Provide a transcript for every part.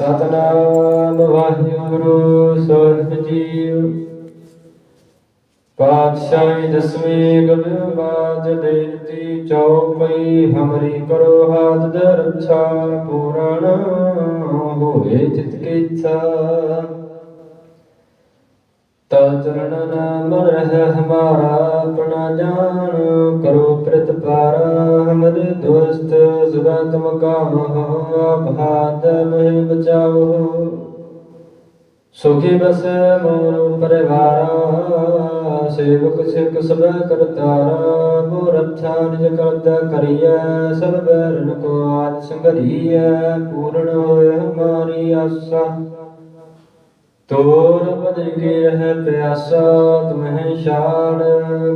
ਸਤਨਾਮ ਵਾਹਿਗੁਰੂ ਸੋਹਿ ਜੀਵ। ਪਾਤਸ਼ਾਹੀ ਦਸਵੇਂ ਗੁਰੂ ਬਾਜ ਦੇਤੀ ਚੌਪਈ, ਹਮਰੀ ਕਰੋ ਹਾਥ ਦ ਰੱਛਾ ਹੋਏ ਚਿਤ ਕੀ ਇੱਛਾ। ਤਵ ਚਰਨ ਨਾਮ ਰਹਿ ਹਮਾਰਾ, ਆਪਣਾ ਜਾਣ, ਕਰੋ ਪ੍ਰਤਪਾਰ ਹਮਰੇ ਦੋਸਤ ਸੁਗਾ ਤੁਮ ਆਪ ਹਾਥ ਮਹਿ ਸੁਖੀ ਬਸ ਮੋਰ ਪਰਿਵਾਰਾ ਸੇਵਕ ਸਿੱਖ ਸਭ ਕਰਤਾਰਾ ਮੋਰ ਅੱਛਾ ਨਿਜ ਕਰਤਾ ਕਰੀਐ, ਸਭ ਬੈਰਨ ਕੋ ਆਜ ਸੰਗਰੀਐ, ਪੂਰਨ ਹੋਏ ਹਮਾਰੀ ਆਸਾ। ਤੋਰ ਬਦਲ ਕੇ ਰਹਿ ਪਿਆਸਾ, ਤੁਮਹਿ ਛਾੜ,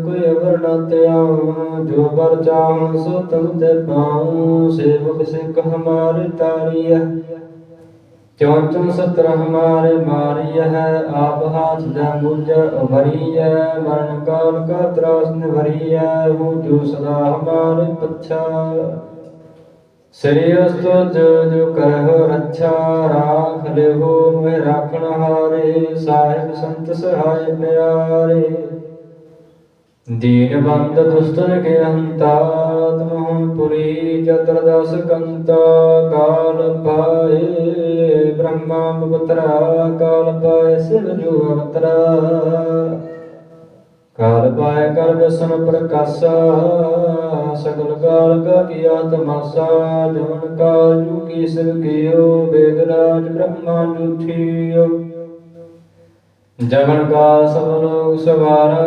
ਕੋਈ ਅਵਰ ਨਾ ਤਿਆਉ ਜੋ ਬਰ ਚਾਹੁ ਸੋ ਤੁਮ ਤੇ ਪਾਉ, ਸੇਵਕ ਸਿੱਖ ਹਮਾਰੇ ਤਾਰੀਐ। ਕਿਉ ਤੁਮ ਸਤਰ ਹਮਾਰੇ ਮਾਰੀਐ, ਆਪ ਹਾਥ ਦਾ ਮੁਝ ਉਭਰੀਐ ਮਰਨ ਕਾਲ ਕਾ ਤਰਾਸ ਨਿਵਰੀਐ ਹੂੰ ਜੋ ਸਦਾ ਹਮਾਰੇ ਪੱਛਾ। ਸ੍ਰੀ ਅਸਤੁ ਜੋ ਜੋ ਕਰਹੁ ਰੱਛਾ, ਰਾਖ ਲਿਓ ਮੈਂ ਰਾਖਣ ਹਾਰੇ, ਸਾਹਿਬ ਸੰਤ ਸਹਾਇ ਪਿਆਰੇ। ਦੀਨ ਬੰਦ ਦੁਸਤਨ ਕੇ ਹੰਤਾ ਤੁਮਹੁ ਪੁਰੀ ਚਤੁਰ ਦਸ ਕੰਤਾ ਕਾਲ ਪਾਏ, ਬ੍ਰਹਮਾ ਪੁੱਤਰਾ ਕਾਲ ਪਾਏ, ਸਿਵ ਜੋ ਅਵਤਰਾ। ਕਾਲ ਪਾਏ ਕਰ ਦਸਨ ਪ੍ਰਕਾਸ਼ਾ, ਸਗਲ ਕਾਲ ਕਾ ਕੀਆ ਤਮਾਸਾ ਜਮਨ ਕਾਲ ਜੂ ਕੀ ਸਿਵ ਕੀਓ, ਵੇਦ ਬ੍ਰਹਮਾ ਜੁਠੀਓ ਜਗਨ ਕਾ ਸਭ ਲੋਕ ਸਵਾਰਾ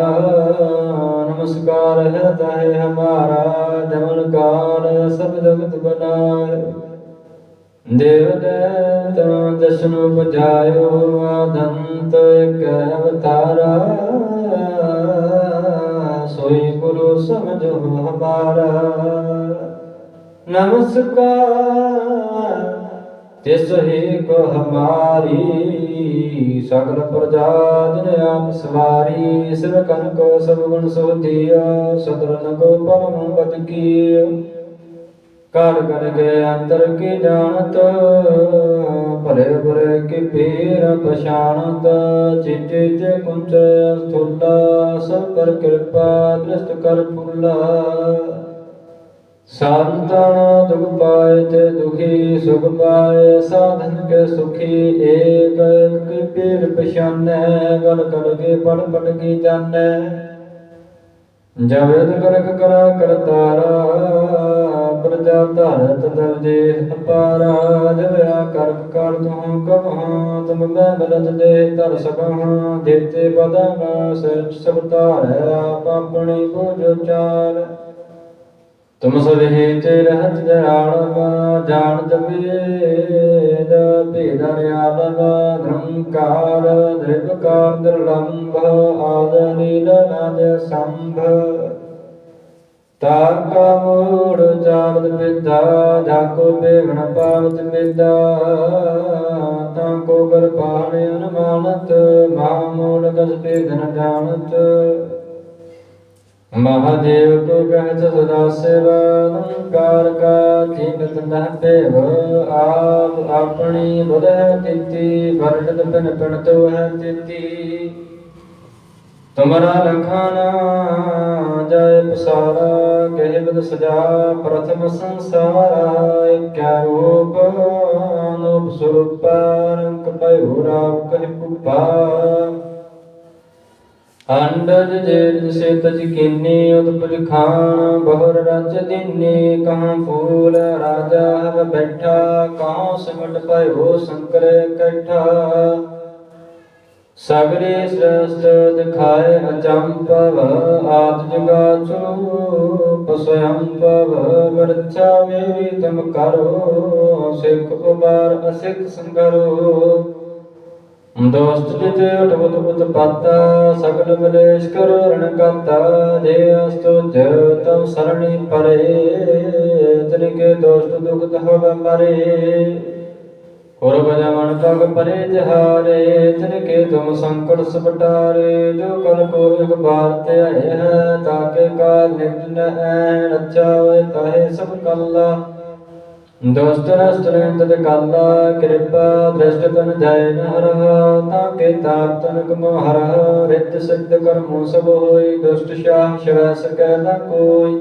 ਨਮਸਕਾਰ ਹੈ ਤਾਹੇ ਹਮਾਰਾ ਜਮਨ ਕਾਲ ਸਭ ਜਗਤ ਬਨਾਏ। ਦੇਵ ਦੇਵਤਾ ਦਸ਼ਨ ਬੁਝਾਇਓ, ਆਦੰਤ ਇਕ ਅਵਤਾਰਾ। ਸੋਈ ਗੁਰੂ ਸਮਝੋ ਹਮਾਰਾ। ਨਮਸਕਾਰ, ਤਿਸ ਹੀ ਕੋ ਹਮਾਰੀ ਸਗਲ ਪ੍ਰਜਾ ਜਨ ਆਪ ਸਵਾਰੀ ਸਿਰ ਕਨ ਕੋ ਸਭ ਗੁਣ ਸੋਧਿਆ ਸਤਰਨ ਕੋ ਪਰਮ ਪਦ ਕੀਓ ਕਰ ਕਰ ਕੇ ਅੰਤਰ ਕੀ ਜਾਣਤ, ਭਲੇ ਬੁਰੇ ਕੀ ਪੀਰ ਪਛਾਣਤ ਚਿਤੇ ਤੇ ਕੁੰਚ ਸਥੁਲਾ ਸਭ ਪਰ ਕਿਰਪਾ ਦ੍ਰਿਸ਼ਟ ਕਰ ਫੁੱਲਾ। ਸੰਤਨ ਦੁਖ ਪਾਏ ਤੇ ਦੁਖੀ ਸੁਖ ਪਾਏ, ਸਾਧਨ ਕੇ ਸੁਖੀ ਏਕ, ਕੀ ਪੀਰ ਪਛਾਨੈ, ਗਲ ਗਲ ਪੜ ਪੜ ਕੀ ਜਾਣੈ। ਜਬਦ ਕਰਕ ਕਰਾ ਕਰਤਾਰਾ ਪ੍ਰਜਾ ਧਰਤ ਦਰਜੇ ਅਪਾਰਾ ਜਵਿਆ ਕਰਕ ਕਰ ਤੂੰ ਕਮਹਾਂ ਤੁਮ ਮੈਂ ਬਲਦ ਦੇ ਧਰ ਸਕਹਾਂ ਦੇਤੇ ਬਦਨ ਸਭ ਧਾਰੈ, ਆਪ ਆਪਣੀ ਬੋਝ ਚਾਲ। ਤੁਮ ਸਭ ਹੀ ਤੇ ਰਹਤ ਜਰਾਲਮ ਜਾਣ ਜਵੇਦ ਭੇਦ ਰਿਆਲਮ ਧੰਕਾਰ ਧ੍ਰਿਵਕਾਰ ਦੁਰਲੰਭ ਆਦ ਨੀਲ ਨਾਦ ਸੰਭ। ਤਾਕਾ ਮੂੜ ਜਾਣਦ ਵਿਦਾ ਜਾਕੋ ਬੇਵਣ ਪਾਵਤ ਵਿਦਾ ਤਾਂ ਕੋ ਗਰ ਪਾਣ ਅਨਮਾਨਤ ਮਾ ਮੂੜ ਗਸ ਭੇਦਨ ਜਾਣਤ। ਮਹਾਦੇਵ ਕੋ ਕਹਿਤ ਸਦਾ ਸੇਵਾ ਨੰਕਾਰ ਕਾ ਕੀਮਤ ਨਾ ਦੇਵ ਆਪ ਆਪਣੀ ਬੁਧ ਤਿੱਤੀ ਵਰਡਤ ਪਿਨ ਪਿਨ ਤੋ ਹੈ ਤਿੱਤੀ। ਤੁਮਰਾ ਲਖਾਨਾ ਜੈ ਪਸਾਰਾ, ਕਹਿ ਬਦ ਸਜਾ ਪ੍ਰਥਮ ਸੰਸਾਰਾ, ਇਕੈ ਰੂਪ ਅਨੂਪ ਸਰੂਪ, ਰੰਗ ਪਇਓ ਰਾਮ ਕਹਿ ਪੁਪਾ ਅੰਡਜ ਜੇਜ ਸੇ ਤਜ ਕੀਨੀ, ਉਤਪਜ ਖਾਨ ਬਹੁਰ ਰਜ ਦੀਨੀ, ਕਹਾਂ ਫੂਲ ਰਾਜਾ ਹਵ ਬੈਠਾ, ਕਹਾਂ ਸਿਮਟ ਭਇਓ ਸ਼ੰਕਰ ਇਕੱਠਾ ਸਗਰੇ ਸ੍ਰੇਸ਼ਟ ਦਿਖਾਏ ਅਚੰਪਵ ਆਦ ਜਗਾਚੂ ਪਸਯੰਪਵ ਵਰਛਾ ਮੇਰੀ ਤਮ ਕਰੋ, ਸਿੱਖ ਉਬਾਰ ਅਸਿੱਖ ਸੰਗਰੋ। ਦੋਸਤ ਜਿਤੇ ਉਠਵਤ ਪੁਤ ਪਾਤਾ ਸਗਲ ਮਲੇਸ਼ ਕਰੋ ਰਣ ਕਾਤਾ ਜੇ ਅਸਤੁ ਜ ਤਮ ਸਰਣੀ ਪਰੇ ਤਨ ਕੇ ਦੋਸਤ ਦੁਖ ਦਹਵ ਮਰੇ ਹੋਰ ਬਜਮਨ ਪਗ ਪਰੇ ਜਹਾਰੇ ਤਨ ਕੇ ਤੁਮ ਸੰਕਟ ਸਪਟਾਰੇ ਜੋ ਕਲ ਕੋ ਇਕ ਬਾਰ ਤੇ ਆਏ ਹੈ ਤਾਕੇ ਕਾ ਨਿਤ ਨ ਐ ਰੱਛਾ ਹੋਏ ਤਾਹੇ ਸਭ ਕੱਲਾ ਦੁਸਤ ਨਸਤ ਨਿੰਦਤ ਕਾਲਾ ਕਿਰਪਾ ਦ੍ਰਿਸ਼ਟ ਤਨ ਜੈ ਨ ਤਾਂ ਕੇ ਤਾਪ ਤਨਕ ਮੋਹਰ ਰਿਤ ਸਿੱਧ ਕਰਮੋ ਸਭ ਹੋਈ, ਦੁਸ਼ਟ ਸ਼ਾਹ ਸ਼ਵੈ ਸਕੈ ਨ ਕੋਈ।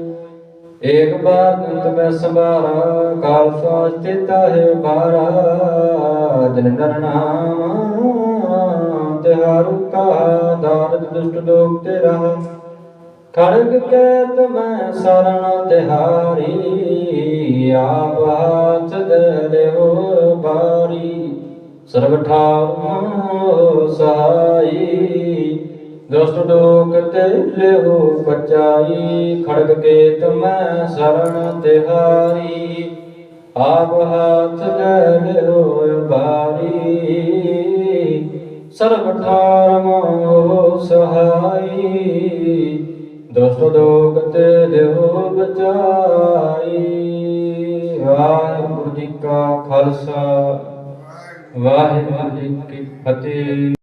ਏਕ ਬਾਰ ਨਿਤ ਮੈਂ ਸੰਭਾਰਾ ਕਾਲ ਸਾਜ ਤੇਤਾ ਹੈ ਬਾਰਾ ਦਿਨ ਨਰਨਾਮ ਤਿਹਾਰੂ ਕਾ ਦਾਰਦ ਦੁਸ਼ਟ ਲੋਕ ਤੇਰਾ। ਖੜਗ ਕੈਤ ਮੈਂ ਸਰਣ ਤਿਹਾਰੀ ਆਪ ਹਾਥ ਦੇ ਹੋ ਬਾਰੀ। ਸਰਬ ਠਾਉ ਸਹਾਈ। ਦੁਸ਼ਟ ਲੋਕ ਤੇ ਲਿਓ ਬਚਾਈ ਖੜਗ ਕੇਤ ਮੈਂ ਸਰਣ ਤਿਹਾਰੀ। ਆਪ ਹਾਥ ਦੇ ਲਿਓ ਬਾਰੀ। ਸਰਬ ਠਾਰ ਮੋ ਸਹਾਈ। ਦੁਸ਼ਟ ਲੋਕ ਤੇ ਲਿਓ ਬਚਾਈ। ਵਾਹਿਗੁਰੂ ਜੀ ਕਾ ਖਾਲਸਾ। ਵਾਹਿਗੁਰੂ ਜੀ ਕੀ ਫਤਿਹ।